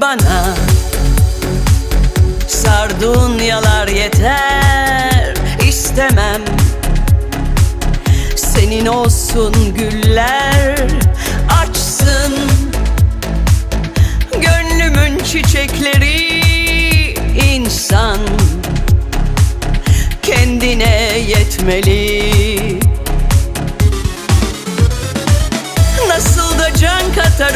bana. Sardunyalar yeter istemem. Senin olsun güller açsın. Gönlümün çiçekleri insan. Kendine yetmeli. Nasıl da can katar